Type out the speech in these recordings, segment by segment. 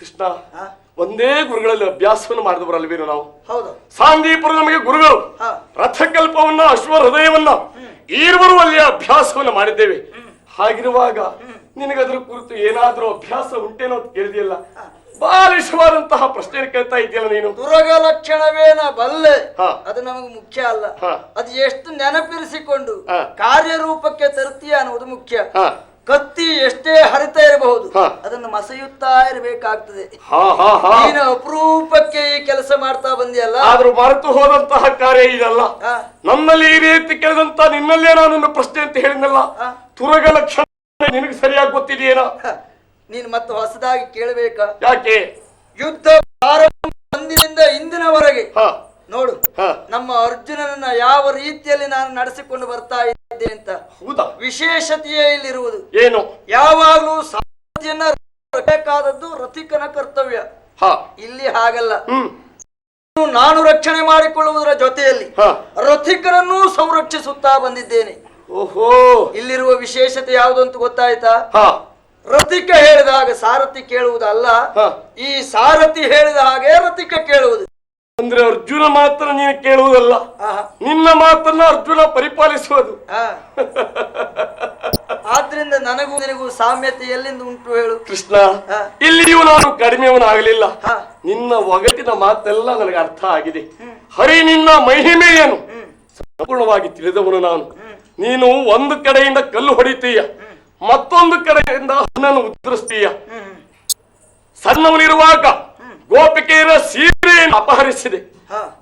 ಕೃಷ್ಣ ಒಂದೇ ಗುರುಗಳಲ್ಲಿ ಅಭ್ಯಾಸವನ್ನು ಮಾಡಿದವರಲ್ವೇನು ನಾವು? ಹೌದು. ಸಾಂದೀಪುರ ನಮಗೆ ಗುರುಗಳು. ರಥಕಲ್ಪವನ್ನ ಅಶ್ವ ಹೃದಯವನ್ನ ಈರುವರು ಅಲ್ಲಿ ಅಭ್ಯಾಸವನ್ನು ಮಾಡಿದ್ದೇವೆ. ಹಾಗಿರುವಾಗ ನಿನಗದ್ರ ಕುರಿತು ಏನಾದ್ರೂ ಅಭ್ಯಾಸ ಉಂಟೇನೋ ಅಂತ ಕೇಳಿದೆಯಲ್ಲ? ಬಾಲಿಶವಾದಂತಹ ಪ್ರಶ್ನೆ ಕೇಳ್ತಾ ಇದೆಯಲ್ಲ ನೀನು? ದುರಗ ಲಕ್ಷಣವೇನ ಬಲ್ಲೆ. ಅದು ನಮಗೆ ಮುಖ್ಯ ಅಲ್ಲ. ಅದು ಎಷ್ಟು ನೆನಪಿರಿಸಿಕೊಂಡು. ಕಾರ್ಯರೂಪಕ್ಕೆ ತರುತ್ತೀಯ ಅನ್ನುವುದು ಮುಖ್ಯ. ಅದನ್ನು ಮಸೆಯುತ್ತಾ ಇರಬೇಕಾಗ್ತದೆ ಹಾ ಹಾ ಹಾ. ನೀನು ಅಪರೂಪಕ್ಕೆ ಈ ಕೆಲಸ ಮಾಡ್ತಾ ಬಂದಿಯಲ್ಲ? ಆದ್ರೂ ಮರೆತು ಹೋದಂತಹ ಕಾರ್ಯ ಇದಲ್ಲ. ನಮ್ಮಲ್ಲಿ ನನ್ನಲ್ಲಿ ಈ ರೀತಿ ಕೇಳಿದಂತ ನಿನ್ನಲ್ಲೇ ನಾನು ಪ್ರಶ್ನೆ ಅಂತ ಹೇಳಿದ್ನಲ್ಲ. ತುರಗ ಲಕ್ಷಣ ನಿನಗೆ ಸರಿಯಾಗಿ ಗೊತ್ತಿದೆಯೇನ? ನೀನ್ ಮತ್ತೆ ಹೊಸದಾಗಿ ಕೇಳಬೇಕಾ? ಯಾಕೆ? ಯುದ್ಧ ಅಂದಿನಿಂದ ಇಂದಿನವರೆಗೆ. ನೋಡು ನಮ್ಮ ಅರ್ಜುನನನ್ನ ಯಾವ ರೀತಿಯಲ್ಲಿ ನಾನು ನಡೆಸಿಕೊಂಡು ಬರ್ತಾ ಇದ್ದೆ ಅಂತ. ಹೌದಾ? ವಿಶೇಷತೆಯೇ ಇಲ್ಲಿರುವುದು. ಏನು? ಯಾವಾಗಲೂ ಸಾರಥಿಯನ್ನ ಬೇಕಾದದ್ದು ರಥಿಕನ ಕರ್ತವ್ಯ. ಹಾ. ಇಲ್ಲಿ ಹಾಗಲ್ಲ. ನಾನು ರಕ್ಷಣೆ ಮಾಡಿಕೊಳ್ಳುವುದರ ಜೊತೆಯಲ್ಲಿ ರಥಿಕನನ್ನೂ ಸಂರಕ್ಷಿಸುತ್ತಾ ಬಂದಿದ್ದೇನೆ. ಓಹೋ. ಇಲ್ಲಿರುವ ವಿಶೇಷತೆ ಯಾವುದು ಅಂತ ಗೊತ್ತಾಯ್ತಾ? ಹಾ. ರಥಿಕ ಹೇಳಿದ ಹಾಗೆ ಸಾರಥಿ ಕೇಳುವುದಲ್ಲ. ಈ ಸಾರಥಿ ಹೇಳಿದ ಹಾಗೆ ರಥಿಕ ಕೇಳುವುದು. ಅಂದ್ರೆ ಅರ್ಜುನ ಮಾತ್ರ ನೀನು ಕೇಳುವುದಲ್ಲ. ನಿನ್ನ ಮಾತನ್ನ ಅರ್ಜುನ ಪರಿಪಾಲಿಸುವುದು. ಆದ್ರಿಂದ ನನಗೂ ನಿನಗೂ ಸಾಮ್ಯತೆ ಎಲ್ಲಿಂದ ಉಂಟು ಹೇಳು. ಕೃಷ್ಣ. ಇಲ್ಲಿಯೂ ನಾನು ಕಡಿಮೆಯವನಾಗಲಿಲ್ಲ. ನಿನ್ನ ಒಗಟಿನ ಮಾತೆಲ್ಲ ನನಗೆ ಅರ್ಥ ಆಗಿದೆ. ಹರಿ ನಿನ್ನ ಮಹಿಮೆ ಏನು? ಸಂಪೂರ್ಣವಾಗಿ ತಿಳಿದವನು ನಾನು. ನೀನು ಒಂದು ಕಡೆಯಿಂದ ಕಲ್ಲು ಹೊಡಿತೀಯ. ಮತ್ತೊಂದು ಕಡೆಯಿಂದ ಹಣ್ಣನ್ನು ಉದ್ರಿಸ್ತೀಯ. ಸಣ್ಣವನಿರುವಾಗ ಗೋಪಿಕೆಯರ ಸೀರೆಯನ್ನು ಅಪಹರಿಸಿದೆ.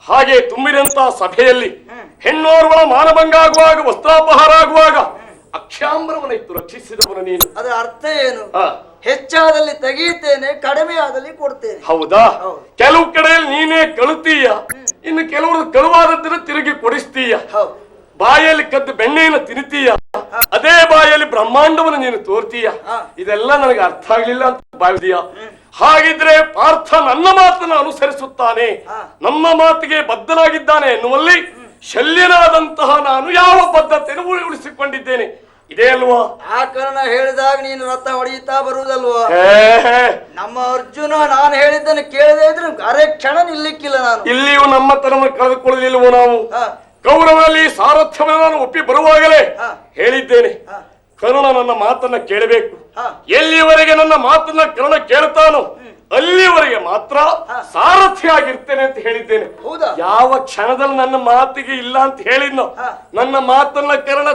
ಹಾಗೆ ತುಂಬಿದಂತಹ ಸಭೆಯಲ್ಲಿ ಹೆಣ್ಣೋರ್ವ ಮಾನಭಂಗ ಆಗುವಾಗ ವಸ್ತ್ರಾಪಹಾರ ಆಗುವಾಗ ಅಕ್ಷಾಂಬರವನ್ನ ಇತ್ತು ರಕ್ಷಿಸಿದವನು ನೀನು. ಅದರ ಅರ್ಥ ಏನು. ಹೆಚ್ಚಾದಲ್ಲಿ ತೆಗೆಯುತ್ತೇನೆ ಕಡಿಮೆ ಆದಲ್ಲಿ ಕೊಡ್ತೇನೆ. ಹೌದಾ. ಕೆಲವು ಕಡೆಯಲ್ಲಿ ನೀನೇ ಕಳುತ್ತೀಯ ಇನ್ನು ಕೆಲವರು ಕಳುವಾದದ್ದನ್ನ ತಿರುಗಿ ಕೊಡಿಸ್ತೀಯ. ಬಾಯಲ್ಲಿ ಕದ್ದು ಬೆಣ್ಣೆಯನ್ನು ತಿನ್ನುತ್ತೀಯ. ಅದೇ ಬಾಯಲ್ಲಿ ಬ್ರಹ್ಮಾಂಡವನ್ನು ನೀನು ತೋರ್ತೀಯ. ಇದೆಲ್ಲ ನನಗೆ ಅರ್ಥ ಆಗ್ಲಿಲ್ಲ ಅಂತ ಭಾವಿದೀಯ. ಹಾಗಿದ್ರೆ ಪಾರ್ಥ ನನ್ನ ಮಾತನ್ನು ಅನುಸರಿಸುತ್ತಾನೆ. ನಮ್ಮ ಮಾತಿಗೆ ಬದ್ಧನಾಗಿದ್ದಾನೆ ಎನ್ನುವಲ್ಲಿ ಶಲ್ಯನಾದಂತಹ ನಾನು ಯಾವ ಬದ್ಧತೆಯನ್ನು ಉಳಿ- ಉಳಿಸಿಕೊಂಡಿದ್ದೇನೆ? ಇದೇ ಅಲ್ವಾ? ಆ ಕಾರಣ ಹೇಳಿದಾಗ ನೀನು ರಥ ಹೊಡೆಯುತ್ತಾ ಬರುವುದಲ್ವಾ. ನಮ್ಮ ಅರ್ಜುನ ನಾನು ಹೇಳಿದ್ದನ್ನು ಕೇಳದೆ ಇದ್ರೆ ಅರೆ ಕ್ಷಣ ನಿಲ್ಲಿಕ್ಕಿಲ್ಲ ನಾನು. ಇಲ್ಲಿಯೂ ನಮ್ಮ ತರಮ ಕಳೆದುಕೊಳ್ಳಲಿಲ್ವೋ ನಾವು? ಕೌರವನಲ್ಲಿ ಸಾರಥ್ಯವನ್ನು ನಾನು ಒಪ್ಪಿ ಬರುವಾಗಲೇ. ಹೇಳಿದ್ದೇನೆ. ಕರುಣ ನನ್ನ ಮಾತನ್ನ ಕೇಳಬೇಕು. ಎಲ್ಲಿವರೆಗೆ ನನ್ನ ಮಾತನ್ನ ಕರುಣ ಕೇಳ್ತಾನೋ ಅಲ್ಲಿವರೆಗೆ ಮಾತ್ರ ಸಾರಥ್ಯ ಆಗಿರ್ತೇನೆ ಅಂತ ಹೇಳಿದ್ದೇನೆ. ಹೌದಾ? ಯಾವ ಕ್ಷಣದಲ್ಲಿ ನನ್ನ ಮಾತಿಗೆ ಇಲ್ಲ ಅಂತ ಹೇಳಿದ್ನೋ. ನನ್ನ ಮಾತನ್ನ ಕರ್ಣ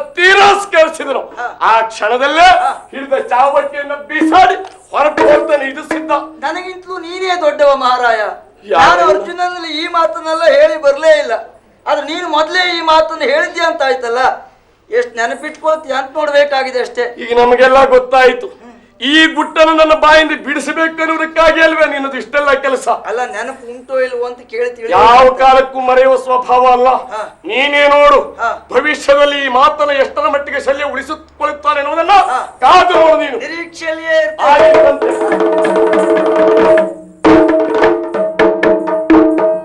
ಹಾ. ಆ ಕ್ಷಣದಲ್ಲೇ ಹಿಡಿದ ಚಾವಟಿಯನ್ನ ಬೀಸಾಡಿ ಹೊರಟು ಹೋಗ್ತಾನೆ ಇದು ಸಿದ್ಧ ನನಗಿಂತಲೂ ನೀನೇ ದೊಡ್ಡವ ಮಹಾರಾಯ. ಯಾರು? ನಾನು ಅರ್ಜುನನಲ್ಲಿ ಈ ಮಾತನ್ನೆಲ್ಲ ಹೇಳಿ ಬರ್ಲೇ ಇಲ್ಲ. ಆದ್ರೆ ನೀನು ಮೊದಲೇ ಈ ಮಾತನ್ನು ಹೇಳಿದ್ಯಾ ಅಂತ ಆಯ್ತಲ್ಲ? ಎಷ್ಟು ನೆನಪಿಟ್ಕೊಳ್ತೀಯ ಅಂತ ನೋಡ್ಬೇಕಾಗಿದೆ ಅಷ್ಟೇ. ಈಗ ನಮಗೆಲ್ಲ ಗೊತ್ತಾಯ್ತು. ಈ ಗುಟ್ಟನ್ನು ನನ್ನ ಬಾಯಿಂದ ಬಿಡಿಸಬೇಕನ್ನುವುದಕ್ಕಾಗಿ ಅಲ್ವೇ ನಿನ್ನದು ಇಷ್ಟೆಲ್ಲ ಕೆಲಸ ಅಲ್ಲ ನೆನಪು ಉಂಟೋ ಇಲ್ವೋ ಅಂತ ಕೇಳ್ತೀವಿ ಯಾವ ಕಾಲಕ್ಕೂ ಮರೆಯುವ ಸ್ವಭಾವ ಅಲ್ಲ. ನೀನೇ ನೋಡು. ಭವಿಷ್ಯದಲ್ಲಿ ಈ ಮಾತನ್ನ ಎಷ್ಟರ ಮಟ್ಟಿಗೆ ಶಲ್ಯ ಉಳಿಸಿಕೊಳ್ಳುತ್ತಾನೆ ಅನ್ನೋದನ್ನ. ಕಾದು ನೋಡು ನೀನು